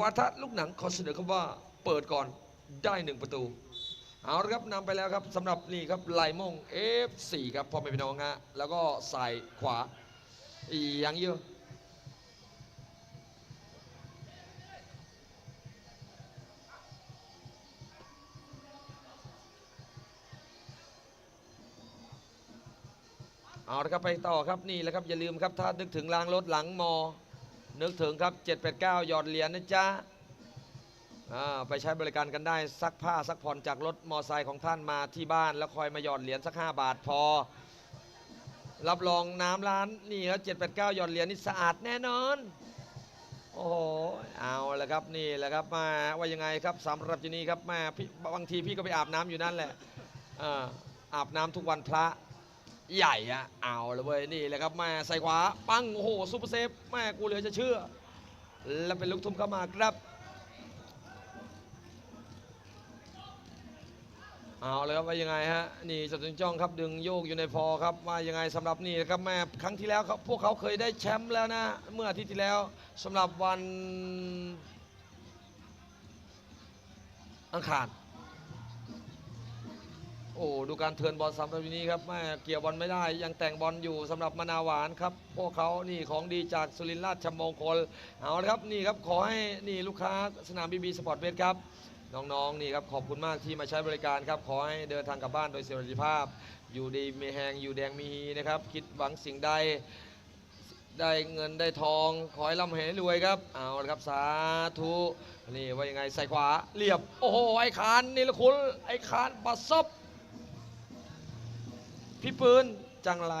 วาทะลูกหนังขอเสนอคำว่าเปิดก่อนได้หนึ่งประตู เอาละครับนำไปแล้วครับสำหรับนี่ครับไลมง F4 ครับพ่อแม่พี่น้องฮะแล้วก็ใส่ขวาอีกอย่างเยอะเอาละครับไปต่อครับนี่แหละครับอย่าลืมครับถ้านึกถึงรางรถหลังมอ นึกถึงครับ 789 หยอดเหรียญนะจ๊ะอ่าไปใช้บริการกันได้ซักผ้าซักผ่อนจากรถมอไซค์ของท่านมาที่บ้าน แล้วคอยมาหยอดเหรียญสัก 5 บาทพอ รับรองน้ำร้านนี่ครับ789 หยอดเหรียญนี่สะอาดแน่นอน โอ้โหเอาละครับนี่แหละครับมาว่ายังไงครับสำหรับที่นี้ครับแม่พี่บางทีพี่ก็ไปอาบน้ำอยู่นั่นแหละอ่าอาบน้ำทุกวันพระ ใหญ่อะเอาละเว้ยนี่แหละครับแม่ใส่ขวาปังโอ้โหซูเปอร์เซฟแม่กูเหลือจะเชื่อ แล้วเป็นลูกทุ่มเข้ามาครับ เอาเลยครับว่ายังไงฮะนี่จตุนจ้องครับดึงโยกอยู่ในพอครับว่ายังไงสำหรับนี่นะครับแม่ครั้งที่แล้วครับพวกเขาเคยได้แชมป์แล้วนะ เมื่ออาทิตย์ที่แล้วสำหรับวันอังคาร โอ้ดูการเทินบอลสำหรับวันนี้ครับแม่เกี่ยวบอลไม่ได้ยังแต่งบอลอยู่สำหรับมนาหวานครับ พวกเขานี่ของดีจากสุรินทร์ราชมงคลเอาละครับนี่ครับขอให้นี่ลูกค้าสนามบีบีสปอร์ตเวทครับน้องๆนี่ครับขอบคุณมากที่มาใช้บริการครับ ขอให้เดินทางกลับบ้านโดยสวัสดิภาพ อยู่ดีมีแหงอยู่แดงมีฮีนะครับ คิดหวังสิ่งใดได้เงินได้ทอง ขอให้ร่ำให้รวยครับ เอาละครับสาธุนี่ว่ายังไงใส่ขวาเรียบ โอ้โห ไอ้คานนี่ละคุณไอ้คานปัสซบ พี่ปืนจังไร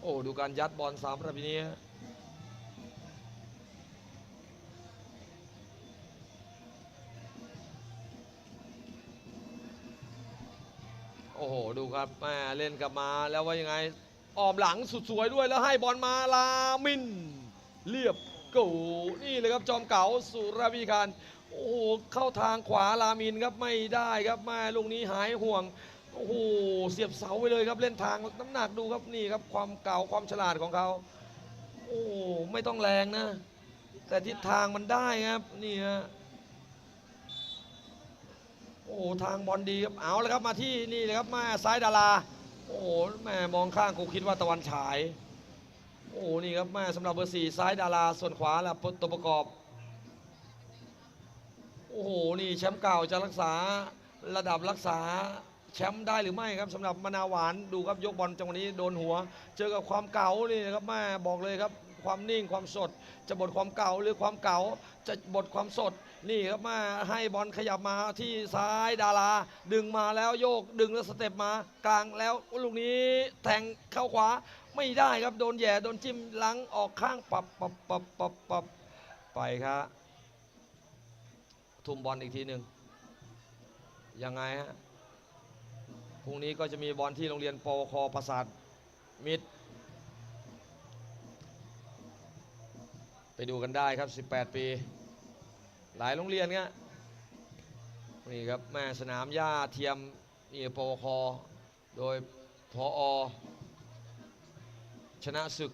โอ้ ดูการยัดบอลสามระพีนี้โอ้โห ดูครับแม่เล่นกลับมาแล้วว่ายังไง ออมหลังสุดสวยด้วยแล้วให้บอลมาลามิน เรียบกูนี่เลยครับจอมเก๋าสุรวีการโอ้โหเข้าทางขวาลามินครับไม่ได้ครับแม่ลูกนี้หายห่วงโอ้โหเสียบเสาไปเลยครับเล่นทางน้ำหนักดูครับนี่ครับความเก่าความฉลาดของเขาโอ้ไม่ต้องแรงนะ แต่ทิศทางมันได้ครับนี่ฮะโอ้ทางบอลดีครับเอาแล้วครับมาที่นี่เลยครับมาซ้ายดารา โอ้โหแม่มองข้างกูคิดว่าตะวันฉาย โอ้โหนี่ครับแม่สำหรับเบอร์สี่ซ้ายดาราส่วนขวาแหละตัวประกอบ โอ้โหนี่แชมป์เก่าจะรักษาระดับรักษาแชมป์ได้หรือไม่ครับสำหรับมนาหวานดูครับยกบอลจังหวะนี้โดนหัว เจอกับความเก่านี่นะครับแม่บอกเลยครับ ความนิ่งความสด จะบทความเก่าหรือความเก่าจะบทความสดนี่ครับม่ให้บอลขยับมาที่ซ้ายดารา ดึงมาแล้วโยกดึงแล้วสเต็ปมากลางแล้วลูกนี้แทงเข้าขวาไม่ได้ครับโดนแย่โดนจิ้มหลังออกข้างปับปับปับปับปับไปครับทุ่มบอลอีกทีหนึ่งยังไงฮะพรุ่งนี้ก็จะมีบอลที่โรงเรียนปวคประสาทมิตร ไปดูกันได้ครับ 18 ปี หลายโรงเรียนเงี้ยนี่ครับแม่สนามหญ้าเทียมนี่ปวคโดยพออชนะศึก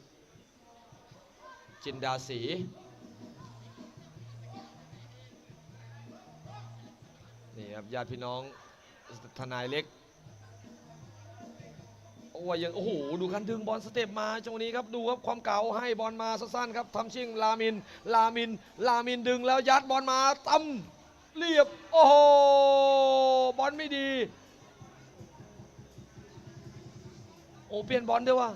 จินดาสีนี่ครับญาติพี่น้องทนายเล็ก โอ้ยยังโอ้โหดูการดึงบอลสเต็ปมาจังหวะนี้ครับดูครับความเก่าให้บอลมาสั้นๆครับทำชิงลามิน ลามิน ลามินดึงแล้วยัดบอลมาตั้มเรียบโอ้โหบอลไม่ดี โอ้เปลี่ยนบอลด้วยว่ะ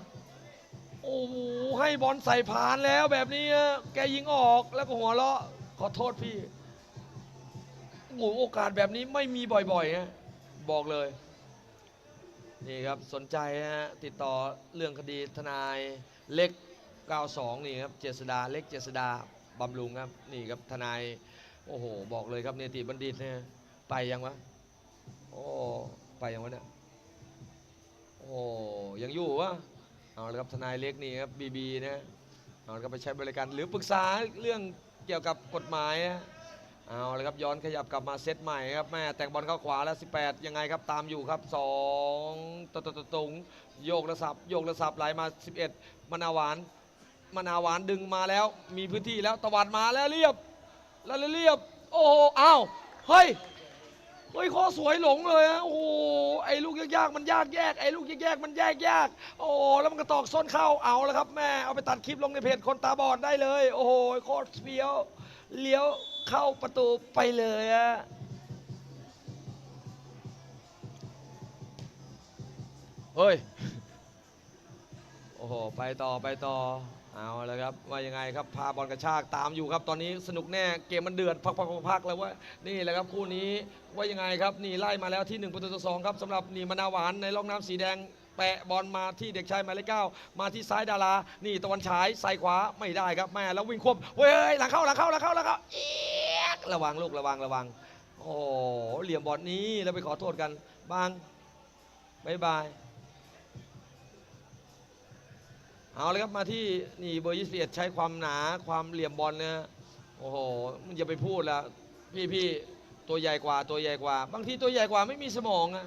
โอ้โหให้บอลใส่ผ่านแล้วแบบนี้แกยิงออกแล้วก็หัวเราะขอโทษพี่โอ้โหโอกาสแบบนี้ไม่มีบ่อยๆฮะบอกเลย นี่ครับสนใจฮะติดต่อเรื่องคดีทนายเล็ก 92 นี่ครับเจษดาเล็กเจษดาบำรุงครับนี่ครับทนายโอ้โหบอกเลยครับเนติบัณฑิตเนี่ยไปยังวะโอ้ไปยังวะเนี่ยโอ้ยังอยู่วะเอาละครับทนายเล็กนี่ครับบีบีนะเอาละครับไปใช้บริการหรือปรึกษาเรื่องเกี่ยวกับกฎหมายนะ เอาเลยครับย้อนขยับกลับมาเซตใหม่ครับแม่แต่งบอลเข้าขวาแล้ว 18 ยังไงครับตามอยู่ครับ2ตตตตุงโยกระสับโยกระสับไหลมา 11มนาวหวานมนาวหวานดึงมาแล้วมีพื้นที่แล้วตะวันมาแล้วเรียบ แล้วเรียบ โอ้โหอ้าวเฮ้ยเฮ้ยข้อสวยหลงเลยฮะโอ้ไอ้ลูกยากๆมันยากแยกไอ้ลูกแยกๆมันแยกยากโอ้แล้วมันก็ตอกส้นเข้าเอาแล้วครับแม่เอาไปตัดคลิปลงในเพจคนตาบอดได้เลย โอ้โหโคตรเฟี้ยว เลี้ยวเข้าประตูไปเลยอะเฮ้ย โอ้โห ไปต่อไปต่อ เอาเลยครับ ว่ายังไงครับ พาบอลกระชากตามอยู่ครับ ตอนนี้สนุกแน่ เกมมันเดือดพักพักพักพักแล้วว่า นี่แหละครับคู่นี้ ว่ายังไงครับ นี่ไล่มาแล้วที่1ประตูต่อสองครับสำหรับนี่มะนาวหวานในร่องน้ำสีแดง แปะบอลมาที่เด็กชายหมายเลขเก้ามาที่ซ้ายดารา นี่ตะวันฉายใส่ขวาไม่ได้ครับแม่แล้ววิ่งควบเว้ยหลังเข้าหลังเข้าหลังเข้าหลังเข้าเอี๊ยกระวังลูกระวังระวัง โอ้โหเหลี่ยมบอลนี้แล้วไปขอโทษกันบางบายบายเอาเลยครับมาที่นี่เบอร์21ใช้ความหนาความเหลี่ยมบอลนะโอ้โหมันอย่าไปพูดละพี่พี่ตัวใหญ่กว่าตัวใหญ่กว่า บางทีตัวใหญ่กว่าไม่มีสมองอะ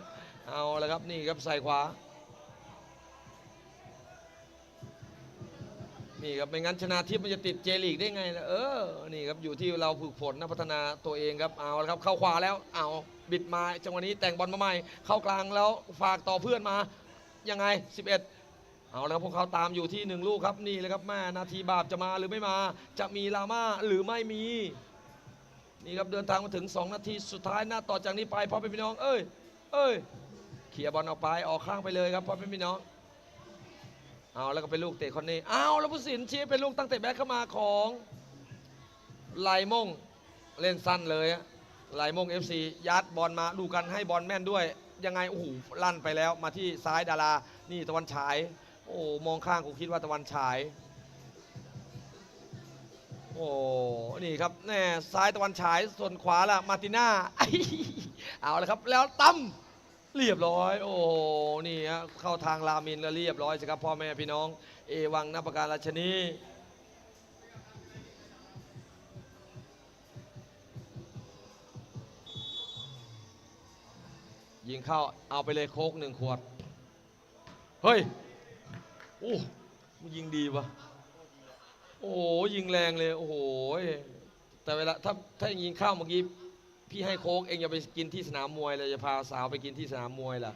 เอาเลยครับนี่ครับใส่ขวา นี่ครับไม่งั้นชนะทิพย์มันจะติดเจลีกได้ไงล่ะเออนี่ครับอยู่ที่เราฝึกฝนนะพัฒนาตัวเองครับเอาละครับเข้าขวาแล้วเอาบิดมาจังหวะนี้แต่งบอลมาใหม่ เข้ากลางแล้วฝากต่อเพื่อนมายังไง 11 เอาแล้วครับพวกเขาตามอยู่ที่หนึ่งลูกครับนี่เลยครับแม่นาทีบาปจะมาหรือไม่มา จะมีลาม่าหรือไม่มี นี่ครับเดินทางมาถึง 2 นาทีสุดท้ายหน้าต่อจากนี้ไปพ่อเป็นพี่น้อง เอ้ยเอ้ยเคลียบอลออกไปออกข้างไปเลยครับพ่อเป็นพี่น้อง เอาแล้วก็เป็นลูกเตะคนนี้เอาแล้วผู้สินชี้เป็นลูกตั้งแต่แบ็คเข้ามาของไลมงเล่นสั้นเลยอะไลมง FC ยัดบอลมาดูกันให้บอลแม่นด้วย ยังไงโอ้โหลั่นไปแล้วมาที่ซ้ายดารานี่ตะวันฉาย โอ้มองข้างกูคิดว่าตะวันฉาย โอ้นี่ครับแน่ซ้ายตะวันฉายส่วนขวาล่ะมาติน่าเอาละครับแล้วตั้ม เรียบร้อย โอ้นี่ฮะเข้าทางรามินแล้วเรียบร้อยสิครับพ่อแม่พี่น้อง เอวังนประการราชนียิงเข้าเอาไปเลยโคกหนึ่งขวด เฮ้ยโอ้มยิงดีวะโอ้ยิงแรงเลย โอ้โหแต่เวลาถ้าถ้ายิงเข้าเมื่อกี้ พี่ให้โค้กเองอย่าไปกินที่สนามมวยเลยจะพาสาวไปกินที่สนามมวยล่ะ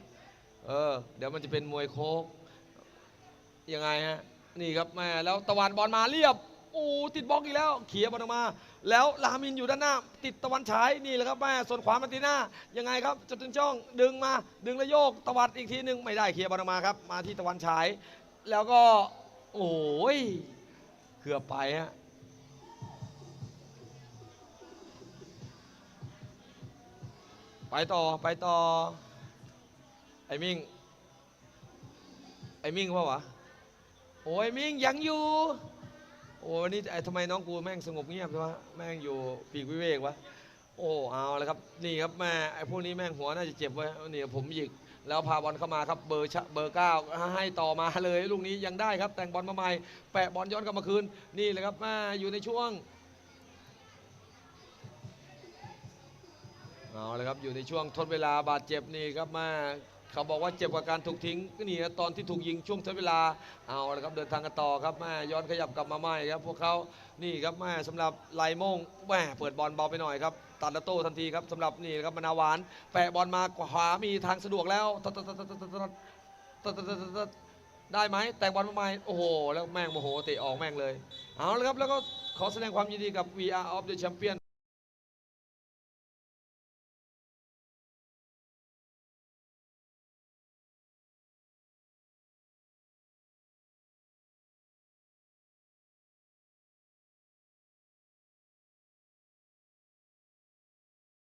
เออ เดี๋ยวมันจะเป็นมวยโค้กยังไงฮะ นี่ครับแม่แล้วตะวันบอลมาเรียบโอ้ติดบล็อกอีกแล้วเขียบอลออกมา แล้วลามินอยู่ด้านหน้า ติดตะวันฉายนี่แหละครับแม่ส่วนขวามาตีหน้ายังไงครับจะถึงช่องดึงมาดึงแล้วโยกตะวัดอีกทีหนึ่งไม่ได้เคลียบอลออกมาครับ มาที่ตะวันฉาย แล้วก็โอ้ยเกือบไปฮะ ไปต่อไปต่อ ไอ้มิ่ง ไอ้มิ่งว่าวะ โอ้ยมิ่งยังอยู่ โอ้วันนี้ไอ้ทำไมน้องกูแม่งสงบเงียบใช่วะแม่งอยู่ปีกวิเวกวะ โอ้เอาล้วครับ นี่ครับแม่ไอ้พวกนี้แม่งหัวน่าจะเจ็บไว้นี่ผมหยิกแล้วพาบอลเข้ามาครับเบอร์ชะเบอร์เก้าให้ต่อมาเลยลูกนี้ยังได้ครับแต่งบอลมาใหม่แปะบอลย้อนกลับมาคืนนี่เลยครับแม่อยู่ในช่วง เอาละครับอยู่ในช่วงทดเวลาบาดเจ็บนี่ครับมาเขาบอกว่าเจ็บกว่าการถูกทิ้งก็นี่นะตอนที่ถูกยิงช่วงทดเวลาเอาละครับเดินทางกันต่อครับมาย้อนขยับกลับมาใหม่ครับ พวกเขานี่ครับมาสำหรับไลโมงแหมเปิดบอลเบาไปหน่อยครับตัดละโต้ทันทีครับสำหรับนี่ครับมนาหวานแปะบอลมาขวามีทางสะดวกแล้วได้ไหมแตกบอลมาใหม่โอ้โหแล้วแม่งโมโหเตะออกแม่งเลย เอาละครับแล้วก็ขอแสดงความยินดีกับ VR of the Champion